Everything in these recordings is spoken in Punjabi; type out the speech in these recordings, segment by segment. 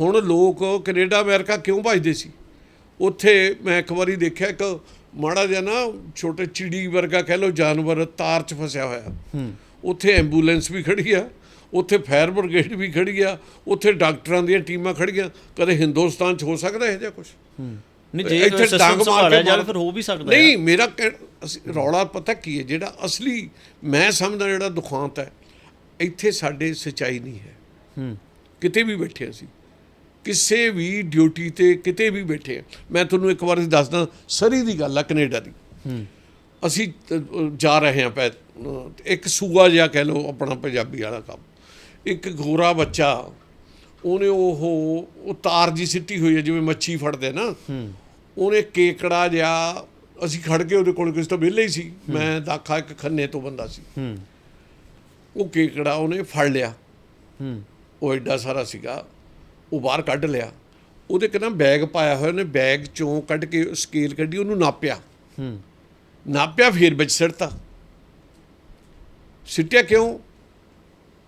ਹੁਣ ਲੋਕ ਕੈਨੇਡਾ ਅਮਰੀਕਾ ਕਿਉਂ ਭਜਦੇ ਸੀ? ਉੱਥੇ ਮੈਂ ਇੱਕ ਵਾਰੀ ਦੇਖਿਆ ਇੱਕ ਮਾੜਾ ਜਿਹਾ ਨਾ ਛੋਟੇ ਚਿੜੀ ਵਰਗਾ ਕਹਿ ਲਓ ਜਾਨਵਰ ਤਾਰ 'ਚ ਫਸਿਆ ਹੋਇਆ। ਉੱਥੇ ਐਂਬੂਲੈਂਸ ਵੀ ਖੜੀ ਆ ਉੱਥੇ ਫਾਇਰ ਬ੍ਰਿਗੇਡ ਵੀ ਖੜੀ ਆ ਉੱਥੇ ਡਾਕਟਰਾਂ ਦੀਆਂ ਟੀਮਾਂ ਖੜੀਆਂ। ਕਦੇ ਹਿੰਦੁਸਤਾਨ 'ਚ ਹੋ ਸਕਦਾ ਇਹ ਜਿਹਾ ਕੁਝ ਨਹੀਂ ਜੇ ਇੱਥੇ ਡੰਗ ਮਾਰ ਕੇ ਮਾਰ- ਫਿਰ ਹੋ ਵੀ ਸਕਦਾ ਨਹੀਂ ਮੇਰਾ ਰੌਲਾ ਪਤਾ ਕੀ ਹੈ ਜਿਹੜਾ ਅਸਲੀ ਮੈਂ ਸਮਝਦਾ ਜਿਹੜਾ ਦੁਖਾਂਤ ਹੈ ਇੱਥੇ ਸਾਡੇ ਸਚਾਈ ਨਹੀਂ ਹੈ। ਹੂੰ। ਕਿਤੇ ਵੀ ਬੈਠੇ ਅਸੀਂ। ਕਿਸੇ ਵੀ ਡਿਊਟੀ ਤੇ ਕਿਤੇ ਵੀ ਬੈਠੇ ਹਾਂ ਮੈਂ ਤੁਹਾਨੂੰ ਇੱਕ ਵਾਰ ਦੱਸਦਾ ਸਰੀ ਦੀ ਗੱਲ ਆ ਕੈਨੇਡਾ ਦੀ। ਅਸੀਂ ਜਾ ਰਹੇ ਹਾਂ ਪੈ ਇੱਕ ਸੂਆ ਜਿਹਾ ਕਹਿ ਲਓ ਆਪਣਾ ਪੰਜਾਬੀ ਵਾਲਾ ਕੰਮ। ਇੱਕ ਗੋਰਾ ਬੱਚਾ ਉਹਨੇ ਉਹ ਉਹ ਤਾਰ ਜੀ ਸਿੱਟੀ ਹੋਈ ਹੈ ਜਿਵੇਂ ਮੱਛੀ ਫੜਦੇ ਨਾ। ਉਹਨੇ ਕੇਕੜਾ ਜਿਹਾ ਅਸੀਂ ਖੜ ਕੇ ਉਹਦੇ ਕੋਲ ਕਿਸੇ ਤੋਂ ਵਿਹਲੇ ਹੀ ਸੀ। ਮੈਂ ਦਾਖਾ ਇੱਕ ਖੰਨੇ ਤੋਂ ਬੰਦਾ ਸੀ। ਉਹ ਕੇਕੜਾ ਉਹਨੇ ਫੜ ਲਿਆ। ਉਹ ਐਡਾ ਸਾਰਾ ਸੀਗਾ। ਉਹ ਬਾਹਰ ਕੱਢ ਲਿਆ। ਉਹਦੇ ਕਹਿੰਦਾ ਬੈਗ ਪਾਇਆ ਹੋਇਆ ਉਹਨੇ ਬੈਗ ਚੋਂ ਕੱਢ ਕੇ ਸਕੇਲ ਕੱਢੀ ਉਹਨੂੰ ਨਾਪਿਆ। ਹੂੰ। ਨਾਪਿਆ ਫਿਰ ਵਿੱਚ ਸਿੱਟਤਾ। ਸਿੱਟਿਆ ਕਿਉਂ?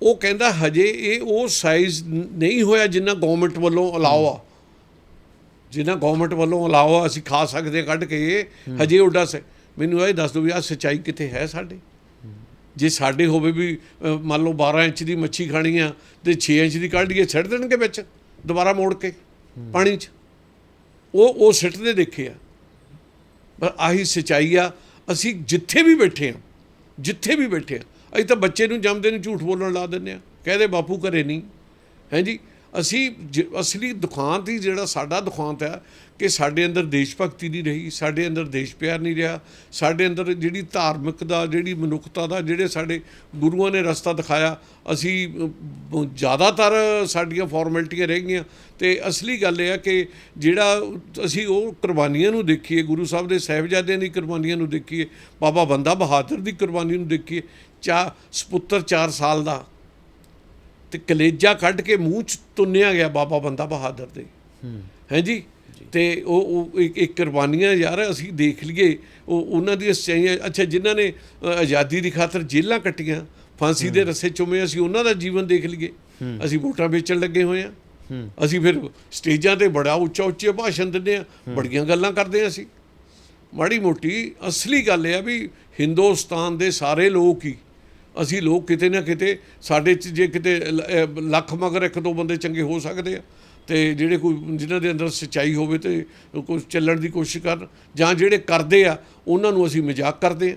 ਉਹ ਕਹਿੰਦਾ ਹਜੇ ਇਹ ਉਹ ਸਾਈਜ਼ ਨਹੀਂ ਹੋਇਆ ਜਿੰਨਾ ਗਵਰਨਮੈਂਟ ਵੱਲੋਂ ਅਲਾਓ ਆ। ਜਿੰਨਾ ਗਵਰਨਮੈਂਟ ਵੱਲੋਂ ਅਲਾਓ ਆ ਅਸੀਂ ਖਾ ਸਕਦੇ ਹਾਂ ਕੱਢ ਕੇ ਹਜੇ ਉੱਡਾ ਸ ਮੈਨੂੰ ਇਹ ਦੱਸ ਦਿਓ ਵੀ ਆ ਸੱਚਾਈ ਕਿੱਥੇ ਹੈ ਸਾਡੇ? ਜੇ ਸਾਡੇ ਹੋਵੇ ਵੀ ਮੰਨ ਲਓ 12 ਇੰਚ ਦੀ ਮੱਛੀ ਖਾਣੀ ਆ ਤੇ 6 ਇੰਚ ਦੀ ਕੱਢ ਕੇ ਛੱਡ ਦੇਣਗੇ ਵਿੱਚ। ਦੁਬਾਰਾ ਮੋੜ ਕੇ, ਪਾਣੀ 'ਚ। ਉਹ ਉਹ ਸਿੱਟਦੇ ਦੇਖੇ ਆ। ਪਰ ਆਹੀ ਸਚਾਈ ਆ, ਅਸੀਂ ਜਿੱਥੇ ਵੀ ਬੈਠੇ ਆ, ਜਿੱਥੇ ਵੀ ਬੈਠੇ ਆ, ਅਸੀਂ ਤਾਂ ਬੱਚੇ ਨੂੰ ਜੰਮਦੇ ਨੂੰ ਝੂਠ ਬੋਲਣ ਲਾ ਦਿੰਦੇ ਆ। ਕਹਦੇ ਬਾਪੂ ਘਰੇ ਨਹੀਂ। ਹੈ ਜੀ? ਅਸੀਂ ਜ- ਅਸਲੀ ਦੁਖਾਂਤ ਹੀ ਜਿਹੜਾ ਸਾਡਾ ਦੁਖਾਂਤ ਹੈ ਕਿ ਸਾਡੇ ਅੰਦਰ ਦੇਸ਼ ਭਗਤੀ ਨਹੀਂ ਰਹੀ, ਸਾਡੇ ਅੰਦਰ ਦੇਸ਼ ਪਿਆਰ ਨਹੀਂ ਰਿਹਾ, ਸਾਡੇ ਅੰਦਰ ਜਿਹੜੀ ਧਾਰਮਿਕ ਦਾ, ਜਿਹੜੀ ਮਨੁੱਖਤਾ ਦਾ, ਜਿਹੜੇ ਸਾਡੇ ਗੁਰੂਆਂ ਨੇ ਰਸਤਾ ਦਿਖਾਇਆ, ਅਸੀਂ ਜ਼ਿਆਦਾਤਰ ਸਾਡੀਆਂ ਫਾਰਮੈਲਿਟੀਆਂ ਰਹਿ ਗਈਆਂ। ਤੇ ਅਸਲੀ ਗੱਲ ਇਹ ਹੈ ਕਿ ਜਿਹੜਾ ਅਸੀਂ ਉਹ ਕੁਰਬਾਨੀਆਂ ਨੂੰ ਦੇਖੀਏ, ਗੁਰੂ ਸਾਹਿਬ ਦੇ ਸਾਹਿਬਜ਼ਾਦਿਆਂ ਦੀ ਕੁਰਬਾਨੀਆਂ ਨੂੰ ਦੇਖੀਏ, ਬਾਬਾ ਬੰਦਾ ਬਹਾਦਰ ਦੀ ਕੁਰਬਾਨੀ ਨੂੰ ਦੇਖੀਏ ਚਾ ਸਪੁੱਤਰ 4 ਸਾਲ ਦਾ ਤੇ ਕਲੇਜਾ ਕੱਢ ਕੇ ਮੂੰਹ ਚ ਤੁੰਨਿਆ ਗਿਆ ਬਾਬਾ ਬੰਦਾ ਬਹਾਦਰ ਦੇ। ਹੈ। ਜੀ? ਤੇ ਉਹ ਉਹ ਇੱਕ ਇੱਕ ਕੁਰਬਾਨੀਆਂ ਯਾਰ ਅਸੀਂ ਦੇਖ ਲਈਏ ਉਹ ਉਹਨਾਂ ਦੀ ਸਚਾਈਆਂ। ਅੱਛਾ ਜਿਨ੍ਹਾਂ ਨੇ ਆਜ਼ਾਦੀ ਦੀ ਖਾਤਰ ਜੇਲ੍ਹਾਂ ਕੱਟੀਆਂ ਫਾਂਸੀ ਦੇ ਰਸੇ ਚੁੰਮੇ ਅਸੀਂ ਉਹਨਾਂ ਦਾ ਜੀਵਨ ਦੇਖ ਲਈਏ। ਅਸੀਂ ਵੋਟਾਂ ਵੇਚਣ ਲੱਗੇ ਹੋਏ ਆ ਅਸੀਂ ਫਿਰ ਸਟੇਜਾਂ ਤੇ ਬੜਾ ਉੱਚਾ ਉੱਚੇ ਭਾਸ਼ਣ ਦਿੰਦੇ ਆ ਬੜੀਆਂ ਗੱਲਾਂ ਕਰਦੇ ਆ ਅਸੀਂ। ਮਾੜੀ ਮੋਟੀ ਅਸਲੀ ਗੱਲ ਇਹ ਆ ਵੀ ਹਿੰਦੁਸਤਾਨ ਦੇ ਸਾਰੇ ਲੋਕ ਹੀ ਅਸੀਂ ਲੋਕ ਕਿਤੇ ਨਾ ਕਿਤੇ ਸਾਡੇ ਚ ਜੇ ਕਿਤੇ ਲੱਖ ਮਗਰ ਇੱਕ ਦੋ ਬੰਦੇ ਚੰਗੇ ਹੋ ਸਕਦੇ ਆ ਤੇ ਜਿਹੜੇ ਕੋਈ ਜਿਨ੍ਹਾਂ ਦੇ ਅੰਦਰ ਸੱਚਾਈ ਹੋਵੇ ਤੇ ਕੁਝ ਚੱਲਣ ਦੀ ਕੋਸ਼ਿਸ਼ ਕਰਨ ਜਾਂ ਜਿਹੜੇ ਕਰਦੇ ਆ ਉਹਨਾਂ ਨੂੰ ਅਸੀਂ ਮਜ਼ਾਕ ਕਰਦੇ ਆ।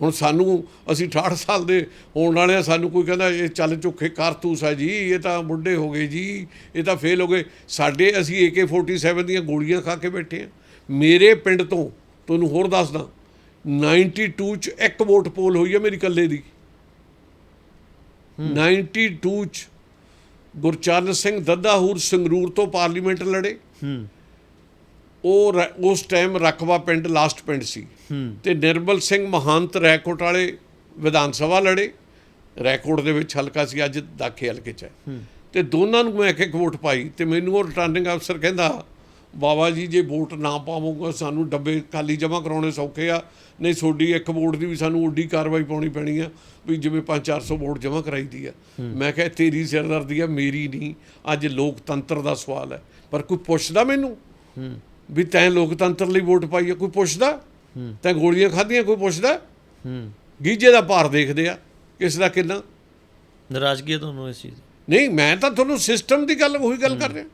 ਹੁਣ ਸਾਨੂੰ ਅਸੀਂ 68 ਸਾਲ ਦੇ ਹੋਣ ਵਾਲੇ ਆ ਸਾਨੂੰ ਕੋਈ ਕਹਿੰਦਾ ਇਹ ਚੱਲ ਝੁੱਖੇ ਕਾਰਤੂਸ ਆ ਜੀ ਇਹ ਤਾਂ ਬੁੱਢੇ ਹੋ ਗਏ ਜੀ ਇਹ ਤਾਂ ਫੇਲ ਹੋ ਗਏ। ਸਾਡੇ ਅਸੀਂ AK47 ਦੀਆਂ ਗੋਲੀਆਂ ਖਾ ਕੇ ਬੈਠੇ ਆ। ਮੇਰੇ ਪਿੰਡ ਤੋਂ ਤੁਹਾਨੂੰ ਹੋਰ ਦੱਸਦਾ 92 ਚ ਇੱਕ ਵੋਟ ਪੋਲ ਹੋਈ ਹੈ ਮੇਰੀ ਇਕੱਲੇ ਦੀ। 92 ਚ ਗੁਰਚਰਨ ਸਿੰਘ ਦੱਦਾਹੂਰ ਸੰਗਰੂਰ ਤੋਂ ਪਾਰਲੀਮੈਂਟ ਲੜੇ। ਹੂੰ। ਉਹ ਉਸ ਟਾਈਮ ਰਕਬਾ ਪਿੰਡ ਲਾਸਟ ਪਿੰਡ ਸੀ। ਤੇ ਨਿਰਮਲ ਸਿੰਘ ਮਹੰਤ ਰੈਕੋਟ ਵਾਲੇ ਵਿਧਾਨ ਸਭਾ ਲੜੇ। ਰੈਕੋਟ ਦੇ ਵਿੱਚ ਹਲਕਾ ਸੀ ਅੱਜ ਦਾਖੇ ਹਲਕੇ ਚ ਤੇ ਦੋਨਾਂ ਨੂੰ ਮੈਂ ਇੱਕ ਇੱਕ ਵੋਟ ਪਾਈ ਤੇ ਮੈਨੂੰ ਉਹ ਰਿਟਰਨਿੰਗ ਅਫਸਰ ਕਹਿੰਦਾ ਬਾਬਾ ਜੀ ਜੇ ਵੋਟ ਨਾ ਪਾਵੋਗੇ ਸਾਨੂੰ ਡੱਬੇ ਖਾਲੀ ਜਮ੍ਹਾਂ ਕਰਾਉਣੇ ਸੌਖੇ ਆ। ਨਹੀਂ ਤੁਹਾਡੀ ਇੱਕ ਵੋਟ ਦੀ ਵੀ ਸਾਨੂੰ ਓਡੀ ਕਾਰਵਾਈ ਪਾਉਣੀ ਪੈਣੀ ਆ ਵੀ ਜਿਵੇਂ 5-400 ਵੋਟ ਜਮ੍ਹਾਂ ਕਰਾਈਦੀ ਆ। ਮੈਂ ਕਿਹਾ ਤੇਰੀ ਸਿਰਦਰਦੀ ਆ ਮੇਰੀ ਨਹੀਂ। ਅੱਜ ਲੋਕਤੰਤਰ ਦਾ ਸਵਾਲ ਹੈ। ਪਰ ਕੋਈ ਪੁੱਛਦਾ ਮੈਨੂੰ? ਵੀ ਤੈਂ ਲੋਕਤੰਤਰ ਲਈ ਵੋਟ ਪਾਈ ਆ ਕੋਈ ਪੁੱਛਦਾ? ਤੈਂ ਗੋਲੀਆਂ ਖਾਧੀਆਂ ਕੋਈ ਪੁੱਛਦਾ? ਗੀਜੇ ਦਾ ਭਾਰ ਦੇਖਦੇ ਆ ਕਿਸ ਦਾ ਕਿੰਨਾ? ਨਾਰਾਜ਼ਗੀ ਤੁਹਾਨੂੰ ਇਸ ਚੀਜ਼? ਨਹੀਂ ਮੈਂ ਤਾਂ ਤੁਹਾਨੂੰ ਸਿਸਟਮ ਦੀ ਗੱਲ ਉਹੀ ਗੱਲ ਕਰ ਰਿਹਾ।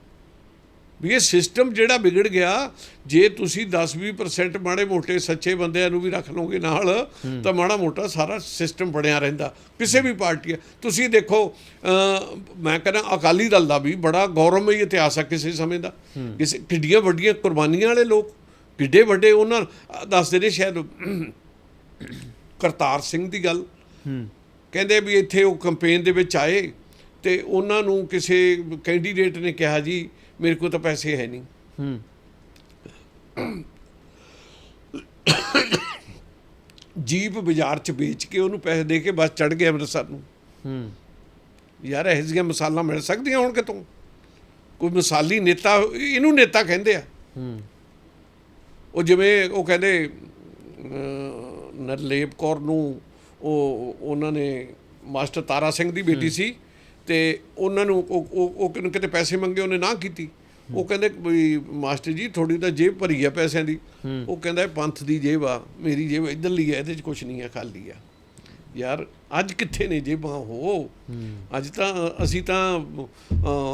ਵੀ ਇਹ ਸਿਸਟਮ ਜਿਹੜਾ ਵਿਗੜ ਗਿਆ, ਜੇ ਤੁਸੀਂ 10-20% ਮਾੜੇ ਮੋਟੇ ਸੱਚੇ ਬੰਦਿਆਂ ਨੂੰ ਵੀ ਰੱਖ ਲਓਗੇ ਨਾਲ, ਤਾਂ ਮਾੜਾ ਮੋਟਾ ਸਾਰਾ ਸਿਸਟਮ ਬਣਿਆ ਰਹਿੰਦਾ। ਕਿਸੇ ਵੀ ਪਾਰਟੀ ਆ। ਤੁਸੀਂ ਦੇਖੋ ਮੈਂ ਕਹਿੰਦਾ ਅਕਾਲੀ ਦਲ ਦਾ ਵੀ ਬੜਾ ਗੌਰਵਮਈ ਇਤਿਹਾਸ ਆ ਕਿਸੇ ਸਮੇਂ ਦਾ। ਕਿਸੇ ਕਿੱਡੀਆਂ ਵੱਡੀਆਂ ਕੁਰਬਾਨੀਆਂ ਵਾਲੇ ਲੋਕ, ਕਿੱਡੇ ਵੱਡੇ ਉਹਨਾਂ, ਦੱਸਦੇ ਨੇ ਸ਼ਾਇਦ ਕਰਤਾਰ ਸਿੰਘ ਦੀ ਗੱਲ। ਕਹਿੰਦੇ ਵੀ ਇੱਥੇ ਉਹ ਕੈਂਪੇਨ ਦੇ ਵਿੱਚ ਆਏ ਤੇ ਉਹਨਾਂ ਨੂੰ ਕਿਸੇ ਕੈਂਡੀਡੇਟ ਨੇ ਕਿਹਾ ਜੀ ਮੇਰੇ ਕੋਲ ਤਾਂ ਪੈਸੇ ਹੈ ਨਹੀਂ। ਹੂੰ। ਜੀਪ ਬਾਜ਼ਾਰ 'ਚ ਵੇਚ ਕੇ ਉਹਨੂੰ ਪੈਸੇ ਦੇ ਕੇ ਬਸ ਚੜ ਗਏ ਅੰਮ੍ਰਿਤਸਰ ਨੂੰ। ਹੂੰ। ਯਾਰ ਇਹੋ ਜਿਹੀਆਂ ਮਿਸਾਲਾਂ ਮਿਲ ਸਕਦੀਆਂ ਹੁਣ ਕਿਤੋਂ? ਕੋਈ ਮਿਸਾਲੀ ਨੇਤਾ ਇਹਨੂੰ ਨੇਤਾ ਕਹਿੰਦੇ ਆ। ਹੂੰ। ਉਹ ਜਿਵੇਂ ਉਹ ਕਹਿੰਦੇ ਨਰਲੇਪ ਕੌਰ ਨੂੰ ਉਹ ਉਹਨਾਂ ਨੇ ਮਾਸਟਰ ਤਾਰਾ ਸਿੰਘ ਦੀ ਬੇਟੀ ਸੀ। ਤੇ ਉਹਨਾਂ ਨੂੰ ਉਹ ਉਹ ਕਿਤੇ ਪੈਸੇ ਮੰਗੇ ਉਹਨੇ ਨਾ ਕੀਤੀ। ਉਹ ਕਹਿੰਦੇ ਵੀ ਮਾਸਟਰ ਜੀ ਥੋੜੀ ਤਾਂ ਜੇਬ ਭਰੀ ਆ ਪੈਸਿਆਂ ਦੀ। ਉਹ ਕਹਿੰਦਾ ਪੰਥ ਦੀ ਜੇਬ ਆ ਮੇਰੀ ਜੇਬ ਇਧਰਲੀ ਆ ਇਹਦੇ 'ਚ ਕੁਝ ਨਹੀਂ ਆ ਖਾਲੀ ਆ। ਯਾਰ ਅੱਜ ਕਿੱਥੇ ਨੇ ਜੇਬਾਂ ਹੋ। ਅੱਜ ਤਾਂ ਅਸੀਂ ਤਾਂ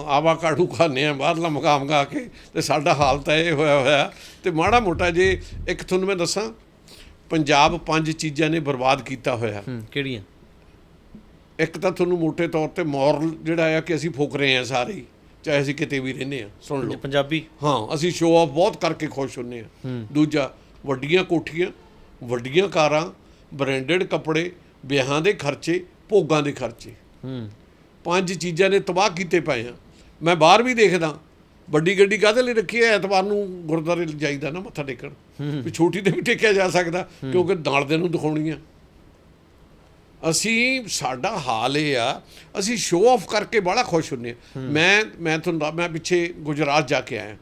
ਆਵਾ ਕਾੜੂ ਖਾਂਦੇ ਆ ਬਾਹਰਲਾ ਮਕਾਮ ਗਾ ਕੇ ਤੇ ਸਾਡਾ ਹਾਲ ਤਾਂ ਇਹ ਹੋਇਆ ਹੋਇਆ। ਤੇ ਮਾੜਾ ਮੋਟਾ ਜੇ ਇੱਕ ਤੁਹਾਨੂੰ ਮੈਂ ਦੱਸਾਂ ਪੰਜਾਬ ਪੰਜ ਚੀਜ਼ਾਂ ਨੇ ਬਰਬਾਦ ਕੀਤਾ ਹੋਇਆ। ਕਿਹੜੀਆਂ? ਇੱਕ ਤਾਂ ਤੁਹਾਨੂੰ ਮੋٹے ਤੌਰ ਤੇ ਮੋਰਲ ਜਿਹੜਾ ਆ ਕਿ ਅਸੀਂ ਫੁਕ ਰਹੇ ਆ ਸਾਰੇ ਹੀ, ਚਾਹੇ ਅਸੀਂ ਕਿਤੇ ਵੀ ਰਹਿੰਦੇ ਆ ਸੁਣ ਲਓ। ਪੰਜਾਬੀ। ਹਾਂ ਅਸੀਂ ਸ਼ੋਅ ਆਫ ਬਹੁਤ ਕਰਕੇ ਖੁਸ਼ ਹੁੰਨੇ ਆ। ਦੂਜਾ ਵੱਡੀਆਂ ਕੋਠੀਆਂ ਵੱਡੀਆਂ ਕਾਰਾਂ ਬ੍ਰਾਂਡਡ ਕੱਪੜੇ ਵਿਆਹਾਂ ਦੇ ਖਰਚੇ ਭੋਗਾਂ ਦੇ ਖਰਚੇ। ਹੂੰ। ਪੰਜ ਚੀਜ਼ਾਂ ਨੇ ਤਬਾਹ ਕੀਤੇ ਪਏ ਆ। ਮੈਂ ਬਾਹਰ ਵੀ ਦੇਖਦਾ ਵੱਡੀ ਗੱਡੀ ਕਾਹਦੇ ਲਈ ਰੱਖੀ ਹੈ ਐਤਵਾਰ ਨੂੰ ਗੁਰਦੁਆਰੇ ਜਾਈਦਾ ਨਾ ਮੱਥਾ ਟੇਕਣ। ਵੀ ਛੋਟੀ ਤੇ ਵੀ ਟੇਕਿਆ ਜਾ ਸਕਦਾ ਕਿਉਂਕਿ ਨਾਲ ਦੇ ਨੂੰ ਦਿਖਾਉਣੀ ਆ। ਅਸੀਂ ਸਾਡਾ ਹਾਲ ਇਹ ਆ ਅਸੀਂ ਸ਼ੋਅ ਆਫ ਕਰਕੇ ਬੜਾ ਖੁਸ਼ ਹੁੰਨੇ ਮੈਂ ਮੈਂ ਤੁਹਾਨੂੰ ਮੈਂ ਪਿੱਛੇ ਗੁਜਰਾਤ ਜਾ ਕੇ ਆਇਆ।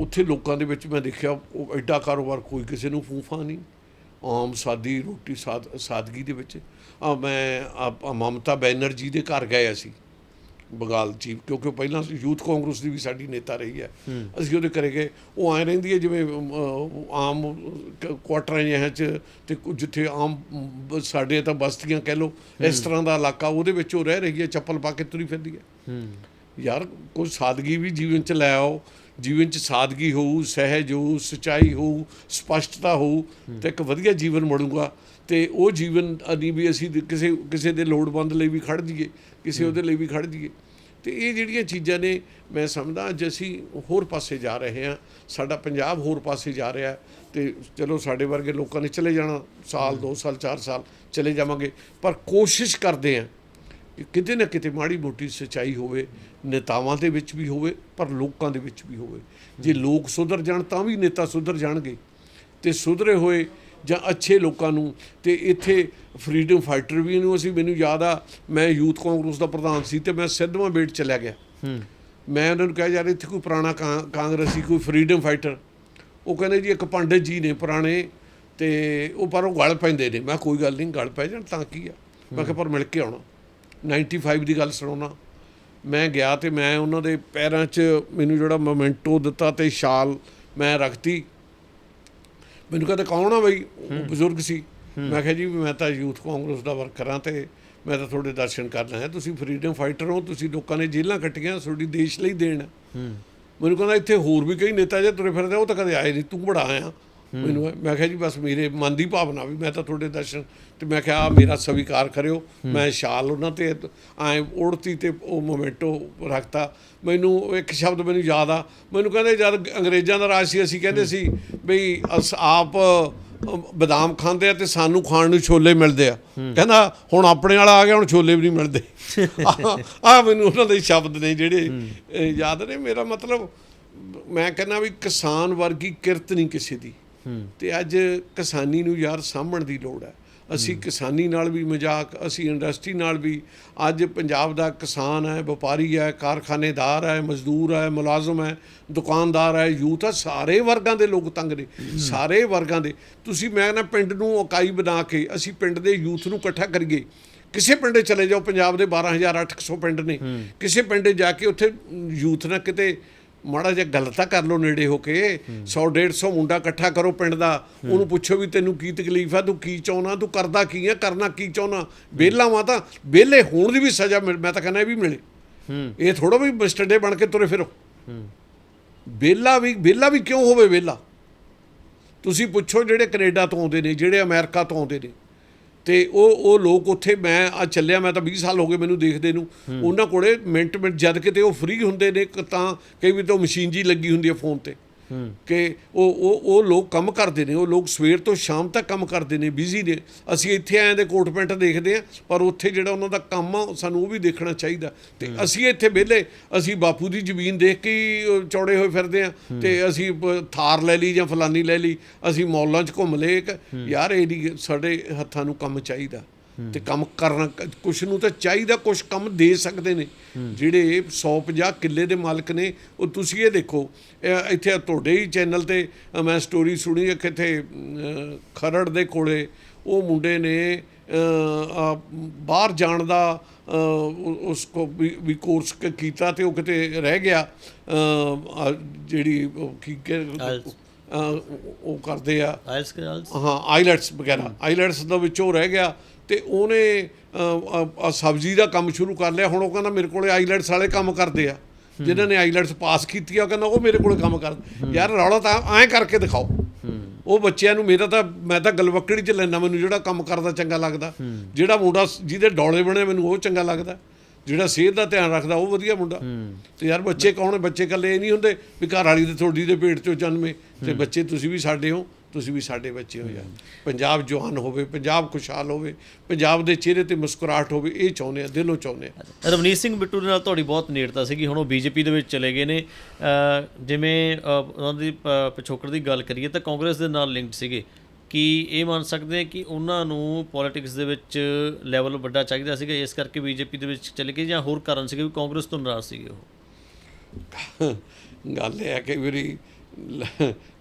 ਉੱਥੇ ਲੋਕਾਂ ਦੇ ਵਿੱਚ ਮੈਂ ਦੇਖਿਆ ਉਹ ਐਡਾ ਕਾਰੋਬਾਰ ਕੋਈ ਕਿਸੇ ਨੂੰ ਫੂਫਾ ਨਹੀਂ। ਆਮ ਸਾਦੀ ਰੋਟੀ ਸਾਦ ਸਾਦਗੀ ਦੇ ਵਿੱਚ। ਆ ਮੈਂ ਮਮਤਾ ਬੈਨਰਜੀ ਦੇ ਘਰ ਗਏ ਅਸੀਂ। ਬਗਾਲ ਚੀਫ ਕਿਉਂਕਿ ਉਹ ਪਹਿਲਾਂ ਯੂਥ ਕਾਂਗਰਸ ਦੀ ਵੀ ਸਾਡੀ ਨੇਤਾ ਰਹੀ ਹੈ। ਅਸੀਂ ਉਹਦੇ ਘਰੇ ਗਏ ਉਹ ਐ ਰਹਿੰਦੀ ਹੈ ਜਿਵੇਂ ਆਮ ਕੁਆਟਰਾਂ ਜਿਹਾ ਚ ਤੇ ਜਿੱਥੇ ਆਮ ਸਾਡੇ ਤਾਂ ਬਸਤੀਆਂ ਕਹਿ ਲਓ ਇਸ ਤਰ੍ਹਾਂ ਦਾ ਇਲਾਕਾ ਉਹਦੇ ਵਿੱਚ ਉਹ ਰਹਿ ਰਹੀ ਹੈ ਚੱਪਲ ਪਾ ਕੇ ਤੁਰੀ ਫਿਰਦੀ ਹੈ। ਯਾਰ ਕੋਈ ਸਾਦਗੀ ਵੀ ਜੀਵਨ ਚ ਲੈ ਆਓ ਜੀਵਨ ਚ ਸਾਦਗੀ ਹੋਊ ਸਹਿਜ ਹੋਊ ਸਚਾਈ ਹੋਊ ਸਪਸ਼ਟਤਾ ਹੋਊ ਤੇ ਇੱਕ ਵਧੀਆ ਜੀਵਨ ਬਣੂਗਾ ਤੇ ਉਹ ਜੀਵਨ ਅਦੀ ਵੀ ਅਸੀਂ ਕਿਸੇ ਕਿਸੇ ਦੇ ਲੋੜਵੰਦ ਲਈ ਵੀ ਖੜ ਜਾਈਏ। ਕਿਸੇ ਉਹਦੇ ਲਈ ਵੀ ਖੜ ਜਾਈਏ। ਤੇ ਇਹ ਜਿਹੜੀਆਂ ਚੀਜ਼ਾਂ ਨੇ ਮੈਂ ਸਮਝਦਾ ਅੱਜ ਅਸੀਂ ਹੋਰ ਪਾਸੇ ਜਾ ਰਹੇ ਹਾਂ ਸਾਡਾ ਪੰਜਾਬ ਹੋਰ ਪਾਸੇ ਜਾ ਰਿਹਾ ਤੇ ਚਲੋ ਸਾਡੇ ਵਰਗੇ ਲੋਕਾਂ ਨੇ ਚਲੇ ਜਾਣਾ ਸਾਲ 2 ਸਾਲ 4 ਸਾਲ ਚਲੇ ਜਾਵਾਂਗੇ ਪਰ ਕੋਸ਼ਿਸ਼ ਕਰਦੇ ਹਾਂ ਕਿ ਕਿਤੇ ਨਾ ਕਿਤੇ ਮਾੜੀ ਮੋਟੀ ਸਚਾਈ ਹੋਵੇ ਨੇਤਾਵਾਂ ਦੇ ਵਿੱਚ ਵੀ ਹੋਵੇ ਪਰ ਲੋਕਾਂ ਦੇ ਵਿੱਚ ਵੀ ਹੋਵੇ। ਜੇ ਲੋਕ ਸੁਧਰ ਜਾਣ ਤਾਂ ਵੀ ਨੇਤਾ ਸੁਧਰ ਜਾਣਗੇ। ਤੇ ਸੁਧਰੇ ਹੋਏ ਜਾਂ ਅੱਛੇ ਲੋਕਾਂ ਨੂੰ ਤੇ ਇੱਥੇ ਫਰੀडम ਫਾਈਟਰ ਵੀ ਨੂੰ ਅਸੀਂ ਮੈਨੂੰ ਯਾਦ ਆ ਮੈਂ ਯੂਥ ਕਾਂਗਰਸ ਦਾ ਪ੍ਰਧਾਨ ਸੀ ਤੇ ਮੈਂ ਸਿੱਧਵਾਂ ਬੇਟ ਚਲਿਆ ਗਿਆ। ਮੈਂ ਉਹਨਾਂ ਨੂੰ ਕਿਹਾ ਜਾ ਰਿਹਾ ਇੱਥੇ ਕੋਈ ਪੁਰਾਣਾ ਕਾਂਗਰਸੀ ਕੋਈ ਫਰੀडम ਫਾਈਟਰ ਉਹ ਕਹਿੰਦੇ ਜੀ ਇੱਕ ਪੰਡਤ ਜੀ ਨੇ ਪੁਰਾਣੇ ਤੇ ਉਹ ਪਰ ਉਹ ਗਲ ਪੈਂਦੇ ਨੇ। ਮੈਂ ਕੋਈ ਗੱਲ ਨਹੀਂ ਗਲ ਪੈ ਜਾਣ ਤਾਂ ਕੀ ਆ? ਮੈਂ ਕਿਹਾ ਪਰ ਮਿਲ ਕੇ ਆਉਣਾ। 95 ਦੀ ਗੱਲ ਸੁਣਾਉਣਾ। ਮੈਂ ਗਿਆ ਤੇ ਮੈਂ ਉਹਨਾਂ ਦੇ ਪੈਰਾਂ 'ਚ ਮੈਨੂੰ ਜਿਹੜਾ ਮੋਮੈਂਟੋ ਦਿੱਤਾ ਤੇ ਸ਼ਾਲ ਮੈਂ ਰੱਖਤੀ। ਮੈਨੂੰ ਕਹਿੰਦੇ ਕੌਣ ਆ ਬਈ? ਉਹ ਬਜ਼ੁਰਗ ਸੀ। ਮੈਂ ਕਿਹਾ ਜੀ ਮੈਂ ਤਾਂ ਯੂਥ ਕਾਂਗਰਸ ਦਾ ਵਰਕਰ ਤੇ ਮੈਂ ਤਾਂ ਤੁਹਾਡੇ ਦਰਸ਼ਨ ਕਰਨਾ ਹੈ ਤੁਸੀਂ ਫਰੀडम ਫਾਈਟਰ ਹੋ ਤੁਸੀਂ ਲੋਕਾਂ ਨੇ ਜੇਲ੍ਹਾਂ ਕੱਟੀਆਂ ਤੁਹਾਡੀ ਦੇਸ਼ ਲਈ ਦੇਣ। ਮੈਨੂੰ ਕਹਿੰਦਾ ਇੱਥੇ ਹੋਰ ਵੀ ਕਈ ਨੇਤਾ ਜੇ ਤੁਰੇ ਫਿਰਦੇ ਉਹ ਤਾਂ ਕਦੇ ਆਏ ਨਹੀਂ ਤੂੰ ਬੜਾ ਆਇਆ। ਮੈਨੂੰ ਮੈਂ ਕਿਹਾ ਜੀ ਬਸ ਮੇਰੇ ਮਨ ਦੀ ਭਾਵਨਾ ਵੀ ਮੈਂ ਤਾਂ ਤੁਹਾਡੇ ਦਰਸ਼ਨ ਤੇ ਮੈਂ ਕਿਹਾ ਆਹ ਮੇਰਾ ਸਵੀਕਾਰ ਕਰਿਓ। ਮੈਂ ਸ਼ਾਲ ਉਹਨਾਂ ਤੇ ਐ ਉੜਤੀ ਤੇ ਉਹ ਮੋਮੈਂਟੋ ਰੱਖਤਾ। ਮੈਨੂੰ ਇੱਕ ਸ਼ਬਦ ਮੈਨੂੰ ਯਾਦ ਆ। ਮੈਨੂੰ ਕਹਿੰਦੇ ਜਦ ਅੰਗਰੇਜ਼ਾਂ ਦਾ ਰਾਜ ਸੀ ਅਸੀਂ ਕਹਿੰਦੇ ਸੀ ਬਈ ਆਪ ਬਦਾਮ ਖਾਂਦੇ ਆ ਤੇ ਸਾਨੂੰ ਖਾਣ ਨੂੰ ਛੋਲੇ ਮਿਲਦੇ ਆ। ਕਹਿੰਦਾ ਹੁਣ ਆਪਣੇ ਵਾਲਾ ਆ ਗਿਆ ਹੁਣ ਛੋਲੇ ਵੀ ਨਹੀਂ ਮਿਲਦੇ। ਆ ਮੈਨੂੰ ਉਹਨਾਂ ਦੇ ਸ਼ਬਦ ਨੇ ਜਿਹੜੇ ਯਾਦ ਨੇ। ਮੇਰਾ ਮਤਲਬ ਮੈਂ ਕਹਿੰਦਾ ਵੀ ਕਿਸਾਨ ਵਰਗੀ ਕਿਰਤ ਨਹੀਂ ਕਿਸੇ ਦੀ। ਤੇ ਅੱਜ ਕਿਸਾਨੀ ਨੂੰ ਯਾਰ ਸਾਂਭਣ ਦੀ ਲੋੜ ਹੈ। ਅਸੀਂ ਕਿਸਾਨੀ ਨਾਲ ਵੀ ਮਜ਼ਾਕ ਅਸੀਂ ਇੰਡਸਟਰੀ ਨਾਲ ਵੀ ਅੱਜ ਪੰਜਾਬ ਦਾ ਕਿਸਾਨ ਹੈ ਵਪਾਰੀ ਹੈ ਕਾਰਖਾਨੇਦਾਰ ਹੈ ਮਜ਼ਦੂਰ ਹੈ ਮੁਲਾਜ਼ਮ ਹੈ ਦੁਕਾਨਦਾਰ ਹੈ ਯੂਥ ਹੈ ਸਾਰੇ ਵਰਗਾਂ ਦੇ ਲੋਕ ਤੰਗ ਨੇ। ਸਾਰੇ ਵਰਗਾਂ ਦੇ। ਤੁਸੀਂ ਮੈਂ ਨਾ ਪਿੰਡ ਨੂੰ ਇਕਾਈ ਬਣਾ ਕੇ ਅਸੀਂ ਪਿੰਡ ਦੇ ਯੂਥ ਨੂੰ ਇਕੱਠਾ ਕਰੀਏ। ਕਿਸੇ ਪਿੰਡੇ ਚਲੇ ਜਾਓ ਪੰਜਾਬ ਦੇ 12800 ਪਿੰਡ ਨੇ। ਕਿਸੇ ਪਿੰਡੇ ਜਾ ਕੇ ਉੱਥੇ ਯੂਥ ਨਾਲ ਕਿਤੇ ਮਾੜਾ ਜਿਹਾ ਗੱਲ ਤਾਂ ਕਰ ਲਓ ਨੇੜੇ ਹੋ ਕੇ 100 150 ਮੁੰਡਾ ਇਕੱਠਾ ਕਰੋ ਪਿੰਡ ਦਾ, ਉਹਨੂੰ ਪੁੱਛੋ ਵੀ ਤੈਨੂੰ ਕੀ ਤਕਲੀਫ ਆ, ਤੂੰ ਕੀ ਚਾਹੁੰਦਾ, ਤੂੰ ਕਰਦਾ ਕੀ ਆ, ਕਰਨਾ ਕੀ ਚਾਹੁੰਦਾ? ਵਿਹਲਾ ਵਾਂ ਤਾਂ, ਵਿਹਲੇ ਹੋਣ ਦੀ ਵੀ ਸਜ਼ਾ ਮਿਲ- ਮੈਂ ਤਾਂ ਕਹਿੰਦਾ ਇਹ ਵੀ ਮਿਲੇ। ਇਹ ਥੋੜਾ ਵੀ ਮਿਸਟਰ ਬਣ ਕੇ ਤੁਰੇ ਫਿਰੋ। ਵਿਹਲਾ ਵੀ ਵਿਹਲਾ ਵੀ ਕਿਉਂ ਹੋਵੇ ਵਿਹਲਾ? ਤੁਸੀਂ ਪੁੱਛੋ ਜਿਹੜੇ ਕੈਨੇਡਾ ਤੋਂ ਆਉਂਦੇ ਨੇ, ਜਿਹੜੇ ਅਮਰੀਕਾ ਤੋਂ ਆਉਂਦੇ ਨੇ। ਤੇ ਉਹ ਉਹ ਲੋਕ ਉੱਥੇ ਮੈਂ ਆ ਚੱਲਿਆ ਮੈਂ ਤਾਂ 20 ਸਾਲ ਹੋ ਗਏ ਮੈਨੂੰ ਦੇਖਦੇ ਨੂੰ। ਉਹਨਾਂ ਕੋਲੇ ਮਿੰਟ ਮਿੰਟ ਜਦ ਕਿਤੇ ਉਹ ਫ੍ਰੀ ਹੁੰਦੇ ਨੇ ਤਾਂ ਕਈ ਵੀ ਤਾਂ ਮਸ਼ੀਨ ਜੀ ਲੱਗੀ ਹੁੰਦੀ ਹੈ ਫੋਨ ਤੇ। ਕਿ ਉਹ ਉਹ ਉਹ ਲੋਕ ਕੰਮ ਕਰਦੇ ਨੇ ਉਹ ਲੋਕ ਸਵੇਰ ਤੋਂ ਸ਼ਾਮ ਤੱਕ ਕੰਮ ਕਰਦੇ ਨੇ ਬਿਜ਼ੀ ਨੇ। ਅਸੀਂ ਇੱਥੇ ਆਏ ਦੇ ਕੋਟ ਪੈਂਟ ਦੇਖਦੇ ਆ ਪਰ ਉੱਥੇ ਜਿਹੜਾ ਉਹਨਾਂ ਦਾ ਕੰਮ ਆ ਸਾਨੂੰ ਉਹ ਵੀ ਦੇਖਣਾ ਚਾਹੀਦਾ। ਤੇ ਅਸੀਂ ਇੱਥੇ ਵਿਹਲੇ ਅਸੀਂ ਬਾਪੂ ਦੀ ਜ਼ਮੀਨ ਦੇਖ ਕੇ ਚੌੜੇ ਹੋਏ ਫਿਰਦੇ ਆ ਤੇ ਅਸੀਂ ਥਾਰ ਲੈ ਲਈ ਜਾਂ ਫਲਾਨੀ ਲੈ ਲਈ ਅਸੀਂ ਮੌਲਾਂ 'ਚ ਘੁੰਮ ਲਏ ਇੱਕ। ਯਾਰ ਇਹ ਨਹੀਂ ਸਾਡੇ ਹੱਥਾਂ ਨੂੰ ਕੰਮ ਚਾਹੀਦਾ। ਤੇ ਕੰਮ ਕਰਨਾ ਕੁਛ ਨੂੰ ਤਾਂ ਚਾਹੀਦਾ ਕੁਛ ਕੰਮ ਦੇ ਸਕਦੇ ਨੇ। ਜਿਹੜੇ 150 ਕਿੱਲੇ ਦੇ ਮਾਲਕ ਨੇ ਉਹ ਤੁਸੀਂ ਇਹ ਦੇਖੋ ਇੱਥੇ ਤੁਹਾਡੇ ਹੀ ਚੈਨਲ ਤੇ ਮੈਂ ਸਟੋਰੀ ਸੁਣੀ ਇੱਕ ਇੱਥੇ ਖਰੜ ਦੇ ਕੋਲੇ ਉਹ ਮੁੰਡੇ ਨੇ ਬਾਹਰ ਜਾਣ ਦਾ ਉਸ ਕੋ ਵੀ ਕੋਰਸ ਕੀਤਾ ਤੇ ਉਹ ਕਿਤੇ ਰਹਿ ਗਿਆ ਜਿਹੜੀ ਉਹ ਕੀ ਉਹ ਕਰਦੇ ਆ। ਆਇਲਸ ਹਾਂ ਆਈਲੈਟਸ ਵਗੈਰਾ। ਆਈਲੈਟਸ ਦਾ ਵਿੱਚੋਂ ਰਹਿ ਗਿਆ ਤੇ ਉਹਨੇ ਸਬਜ਼ੀ ਦਾ ਕੰਮ ਸ਼ੁਰੂ ਕਰ ਲਿਆ। ਹੁਣ ਉਹ ਕਹਿੰਦਾ ਮੇਰੇ ਕੋਲੇ ਆਈਲੈਟਸ ਵਾਲੇ ਕੰਮ ਕਰਦੇ ਆ। ਜਿਨ੍ਹਾਂ ਨੇ ਆਈਲੈਟਸ ਪਾਸ ਕੀਤੀ ਆ, ਉਹ ਕਹਿੰਦਾ ਉਹ ਮੇਰੇ ਕੋਲੇ ਕੰਮ ਕਰ। ਯਾਰ ਰੌਲਾ ਤਾਂ ਐਂ ਕਰਕੇ ਦਿਖਾਓ। ਉਹ ਬੱਚਿਆਂ ਨੂੰ ਮੇਰਾ ਤਾਂ, ਮੈਂ ਤਾਂ ਗਲਵੱਕੜੀ ਚ ਲੈਣਾ ਮੈਨੂੰ ਜਿਹੜਾ ਕੰਮ ਕਰਦਾ ਚੰਗਾ ਲੱਗਦਾ। ਜਿਹੜਾ ਮੁੰਡਾ ਜਿਹਦੇ ਡੌਲੇ ਬਣੇ, ਮੈਨੂੰ ਉਹ ਚੰਗਾ ਲੱਗਦਾ। ਜਿਹੜਾ ਸਿਹਤ ਦਾ ਧਿਆਨ ਰੱਖਦਾ, ਉਹ ਵਧੀਆ ਮੁੰਡਾ। ਤੇ ਯਾਰ ਬੱਚੇ ਕੌਣ ਬੱਚੇ ਇਕੱਲੇ ਇਹ ਨਹੀਂ ਹੁੰਦੇ ਵੀ ਘਰ ਵਾਲੀ ਦੇ ਥੋੜੀ ਦੇ ਪੇਟ ਚੋਂ ਜਨਮੇ। ਤੇ ਬੱਚੇ ਤੁਸੀਂ ਵੀ ਸਾਡੇ ਹੋ। ਤੁਸੀਂ ਵੀ ਸਾਡੇ ਬੱਚੇ ਹੋ ਯਾਰ ਪੰਜਾਬ ਜਵਾਨ ਹੋਵੇ ਪੰਜਾਬ ਖੁਸ਼ਹਾਲ ਹੋਵੇ ਪੰਜਾਬ ਦੇ ਚਿਹਰੇ ਤੇ ਮੁਸਕਰਾਹਟ ਹੋਵੇ ਇਹ ਚਾਹੁੰਦੇ ਆ ਦਿਲੋਂ ਚਾਹੁੰਦੇ ਆ। ਰਵਨੀਤ ਸਿੰਘ ਬਿੱਟੂ ਦੇ ਨਾਲ ਤੁਹਾਡੀ ਬਹੁਤ ਨੇੜਤਾ ਸੀਗੀ ਹੁਣ ਉਹ ਬੀਜੇਪੀ ਦੇ ਵਿੱਚ ਚਲੇ ਗਏ ਨੇ। ਜਿਵੇਂ ਉਹਨਾਂ ਦੀ ਪਿਛੋਕੜ ਦੀ ਗੱਲ ਕਰੀਏ ਤਾਂ ਕਾਂਗਰਸ ਦੇ ਨਾਲ ਲਿੰਕਡ ਸੀਗੇ। ਕਿ ਇਹ ਮੰਨ ਸਕਦੇ ਹਾਂ ਕਿ ਉਹਨਾਂ ਨੂੰ ਪੋਲਿਟਿਕਸ ਦੇ ਵਿੱਚ ਲੈਵਲ ਵੱਡਾ ਚਾਹੀਦਾ ਸੀਗਾ ਇਸ ਕਰਕੇ ਬੀਜੇਪੀ ਦੇ ਵਿੱਚ ਚਲੇ ਗਏ ਜਾਂ ਹੋਰ ਕਾਰਨ ਸੀਗੇ ਵੀ ਕਾਂਗਰਸ ਤੋਂ ਨਾਰਾਜ਼ ਸੀਗੇ ਉਹ? ਗੱਲ ਇਹ ਹੈ ਕਿ ਲ-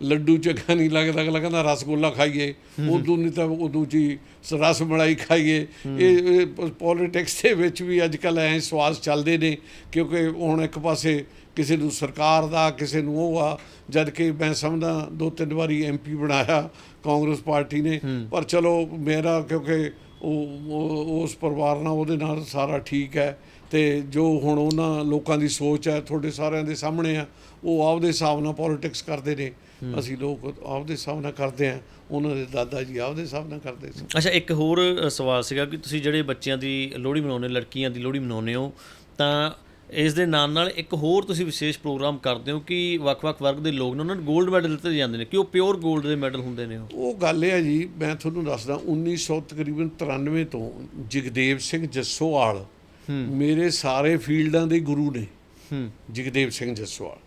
ਲੱਡੂ ਚੰਗਾ ਨਹੀਂ ਲੱਗਦਾ ਅਗਲਾ ਕਹਿੰਦਾ ਰਸਗੁੱਲਾ ਖਾਈਏ। ਉਦੋਂ ਨਹੀਂ ਤਾਂ ਉਦੋਂ ਜੀ ਰਸ ਮਲਾਈ ਖਾਈਏ। ਇਹ ਪੋਲਿਟਿਕਸ ਦੇ ਵਿੱਚ ਵੀ ਅੱਜ ਕੱਲ ਐ ਸਵਾਦ ਚੱਲਦੇ ਨੇ ਕਿਉਂਕਿ ਹੁਣ ਇੱਕ ਪਾਸੇ ਕਿਸੇ ਨੂੰ ਸਰਕਾਰ ਦਾ ਕਿਸੇ ਨੂੰ ਉਹ ਆ। ਜਦ ਕਿ ਮੈਂ ਸਮਝਦਾ ਦੋ ਤਿੰਨ ਵਾਰੀ ਐਮਪੀ ਬਣਾਇਆ ਕਾਂਗਰਸ ਪਾਰਟੀ ਨੇ। ਪਰ ਚਲੋ ਮੇਰਾ ਕਿਉਂਕਿ ਉਹ ਉਸ ਪਰਿਵਾਰ ਨਾਲ ਉਹਦੇ ਨਾਲ ਸਾਰਾ ਠੀਕ ਹੈ ਤੇ ਜੋ ਹੁਣ ਉਹਨਾਂ ਲੋਕਾਂ ਦੀ ਸੋਚ ਹੈ ਤੁਹਾਡੇ ਸਾਰਿਆਂ ਦੇ ਸਾਹਮਣੇ ਆ ਉਹ ਆਪਦੇ ਹਿਸਾਬ ਨਾਲ ਪੋਲਿਟਿਕਸ ਕਰਦੇ ਨੇ। ਅਸੀਂ ਲੋਕ ਆਪਦੇ ਹਿਸਾਬ ਨਾਲ ਕਰਦੇ ਆ ਉਹਨਾਂ ਦੇ ਦਾਦਾ ਜੀ ਆਪਦੇ ਹਿਸਾਬ ਨਾਲ ਕਰਦੇ ਸੀ। ਅੱਛਾ ਇੱਕ ਹੋਰ ਸਵਾਲ ਸੀਗਾ ਕਿ ਤੁਸੀਂ ਜਿਹੜੇ ਬੱਚਿਆਂ ਦੀ ਲੋਹੜੀ ਮਨਾਉਂਦੇ ਲੜਕੀਆਂ ਦੀ ਲੋਹੜੀ ਮਨਾਉਂਦੇ ਹੋ ਤਾਂ ਇਸ ਦੇ ਨਾਲ ਨਾਲ ਇੱਕ ਹੋਰ ਤੁਸੀਂ ਵਿਸ਼ੇਸ਼ ਪ੍ਰੋਗਰਾਮ ਕਰਦੇ ਹੋ ਕਿ ਵੱਖ-ਵੱਖ ਵਰਗ ਦੇ ਲੋਕ ਨੇ ਉਹਨਾਂ ਨੂੰ 골ਡ ਮੈਡਲ ਦਿੱਤੇ ਜਾਂਦੇ ਨੇ। ਕਿ ਉਹ ਪਿਓਰ 골ਡ ਦੇ ਮੈਡਲ ਹੁੰਦੇ ਨੇ ਉਹ? ਉਹ ਗੱਲ ਇਹ ਹੈ ਜੀ ਮੈਂ ਤੁਹਾਨੂੰ ਦੱਸਦਾ 1900 ਤਕਰੀਬਨ 93 ਤੋਂ ਜਗਦੇਵ ਸਿੰਘ ਜੱਸੋਵਾਲ ਮੇਰੇ ਸਾਰੇ ਫੀਲਡਾਂ ਦੇ ਗੁਰੂ ਨੇ। ਹੂੰ। ਜਗਦੇਵ ਸਿੰਘ ਜੱਸੋਵਾਲ।